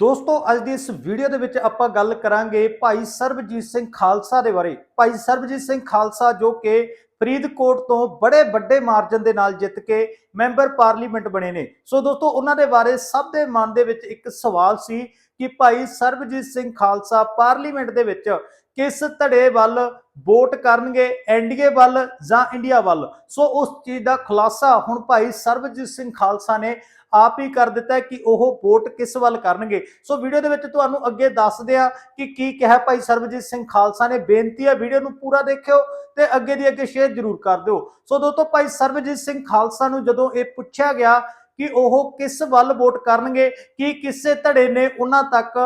ਦੋਸਤੋ, ਅੱਜ ਦੀ ਇਸ ਵੀਡੀਓ ਦੇ ਵਿੱਚ ਆਪਾਂ ਗੱਲ ਕਰਾਂਗੇ ਭਾਈ ਸਰਬਜੀਤ ਸਿੰਘ ਖਾਲਸਾ ਦੇ ਬਾਰੇ। ਭਾਈ ਸਰਬਜੀਤ ਸਿੰਘ ਖਾਲਸਾ ਜੋ ਕਿ ਫਰੀਦਕੋਟ ਤੋਂ ਬੜੇ ਵੱਡੇ ਮਾਰਜਨ ਦੇ ਨਾਲ ਜਿੱਤ ਕੇ ਮੈਂਬਰ ਪਾਰਲੀਮੈਂਟ ਬਣੇ ਨੇ। ਸੋ ਦੋਸਤੋ, ਉਹਨਾਂ ਦੇ ਬਾਰੇ ਸਭ ਦੇ ਮਨ ਦੇ ਵਿੱਚ ਇੱਕ ਸਵਾਲ ਸੀ ਕਿ ਭਾਈ ਸਰਬਜੀਤ ਸਿੰਘ ਖਾਲਸਾ ਪਾਰਲੀਮੈਂਟ ਦੇ ਵਿੱਚ ਕਿਸ ਧੜੇ ਵੱਲ ਵੋਟ ਕਰਨਗੇ ਐਨਡੀਏ ਵੱਲ ਜਾਂ ਇੰਡੀਆ ਵੱਲ? ਸੋ ਉਸ ਚੀਜ਼ ਦਾ ਖੁਲਾਸਾ ਹੁਣ ਭਾਈ ਸਰਬਜੀਤ ਸਿੰਘ ਖਾਲਸਾ ਨੇ ਆਪ ਹੀ ਕਰ ਦਿੱਤਾ ਕਿ ਉਹ ਵੋਟ ਕਿਸ ਵੱਲ ਕਰਨਗੇ। ਸੋ ਵੀਡੀਓ ਦੇ ਵਿੱਚ ਤੁਹਾਨੂੰ ਅੱਗੇ ਦੱਸਦੇ ਆ ਕਿ ਕੀ ਕਿਹਾ ਭਾਈ ਸਰਬਜੀਤ ਸਿੰਘ ਖਾਲਸਾ ਨੇ। ਬੇਨਤੀ ਹੈ ਵੀਡੀਓ ਨੂੰ ਪੂਰਾ ਦੇਖਿਓ ਤੇ ਅੱਗੇ ਦੀ ਅੱਗੇ ਸ਼ੇਅਰ ਜ਼ਰੂਰ ਕਰ ਦਿਓ। ਸੋ ਦੋਸਤੋ ਭਾਈ ਸਰਬਜੀਤ ਸਿੰਘ ਖਾਲਸਾ ਨੂੰ ਜਦੋਂ ਇਹ ਪੁੱਛਿਆ ਗਿਆ ਕਿ ਉਹ ਕਿਸ ਵੱਲ ਵੋਟ ਕਰਨਗੇ, ਕਿ ਕਿਸੇ ਧੜੇ ਨੇ ਉਹਨਾਂ ਤੱਕ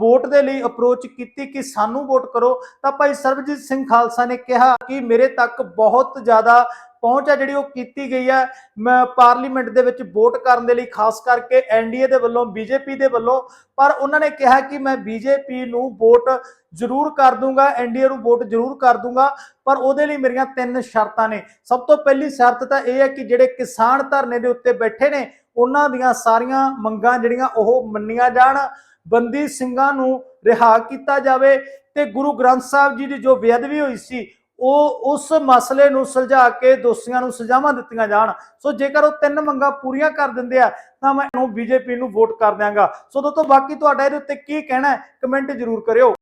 ਵੋਟ ਦੇ ਲਈ ਅਪਰੋਚ ਕੀਤੀ ਕਿ ਸਾਨੂੰ ਵੋਟ ਕਰੋ, ਤਾਂ ਭਾਈ ਸਰਬਜੀਤ ਸਿੰਘ ਖਾਲਸਾ ਨੇ ਕਿਹਾ ਕਿ ਮੇਰੇ ਤੱਕ ਬਹੁਤ ਜ਼ਿਆਦਾ ਪਹੁੰਚ ਹੈ ਜਿਹੜੀ ਉਹ ਕੀਤੀ ਗਈ ਹੈ ਮੈਂ ਪਾਰਲੀਮੈਂਟ ਦੇ ਵਿੱਚ ਵੋਟ ਕਰਨ ਦੇ ਲਈ ਖਾਸ ਕਰਕੇ ਐਨਡੀਏ ਦੇ ਵੱਲੋਂ ਬੀਜੇਪੀ ਦੇ ਵੱਲੋਂ, ਪਰ ਉਹਨਾਂ ਨੇ ਕਿਹਾ ਕਿ ਮੈਂ ਬੀਜੇਪੀ ਨੂੰ ਵੋਟ ਜ਼ਰੂਰ ਕਰ ਦੂੰਗਾ ਐਨਡੀਏ ਨੂੰ ਵੋਟ ਜ਼ਰੂਰ ਕਰ ਦੂੰਗਾ, ਪਰ ਉਹਦੇ ਲਈ ਮੇਰੀਆਂ ਤਿੰਨ ਸ਼ਰਤਾਂ ਨੇ। ਸਭ ਤੋਂ ਪਹਿਲੀ ਸ਼ਰਤ ਤਾਂ ਇਹ ਹੈ ਕਿ ਜਿਹੜੇ ਕਿਸਾਨ ਧਰਨੇ ਦੇ ਉੱਤੇ ਬੈਠੇ ਨੇ, ਉਹਨਾਂ ਦੀਆਂ ਸਾਰੀਆਂ ਮੰਗਾਂ ਜਿਹੜੀਆਂ ਉਹ ਮੰਨੀਆਂ ਜਾਣ, ਬੰਦੀ ਸਿੰਘਾਂ ਨੂੰ ਰਿਹਾ ਕੀਤਾ ਜਾਵੇ। ਤੇ ਗੁਰੂ ਗ੍ਰੰਥ ਸਾਹਿਬ ਜੀ ਦੀ ਜੋ ਬੇਅਦਬੀ ਹੋਈ ਸੀ ਉਹ ਉਸ ਮਸਲੇ ਨੂੰ ਸੁਲਝਾ ਕੇ ਦੋਸ਼ੀਆਂ ਨੂੰ ਸਜ਼ਾਵਾਂ ਦਿੱਤੀਆਂ ਜਾਣ। ਸੋ ਜੇਕਰ ਉਹ ਤਿੰਨ ਮੰਗਾਂ ਪੂਰੀਆਂ ਕਰ ਦਿੰਦੇ ਆ, ਤਾਂ ਮੈਂ ਇਹਨੂੰ ਬੀਜੇਪੀ ਨੂੰ ਵੋਟ ਕਰ ਦਿਆਂਗਾ। ਸੋ ਦੋਸਤੋ, ਬਾਕੀ ਤੁਹਾਡਾ ਇਹਦੇ ਉੱਤੇ ਕੀ ਕਹਿਣਾ ਹੈ ਕਮੈਂਟ ਜ਼ਰੂਰ ਕਰਿਓ।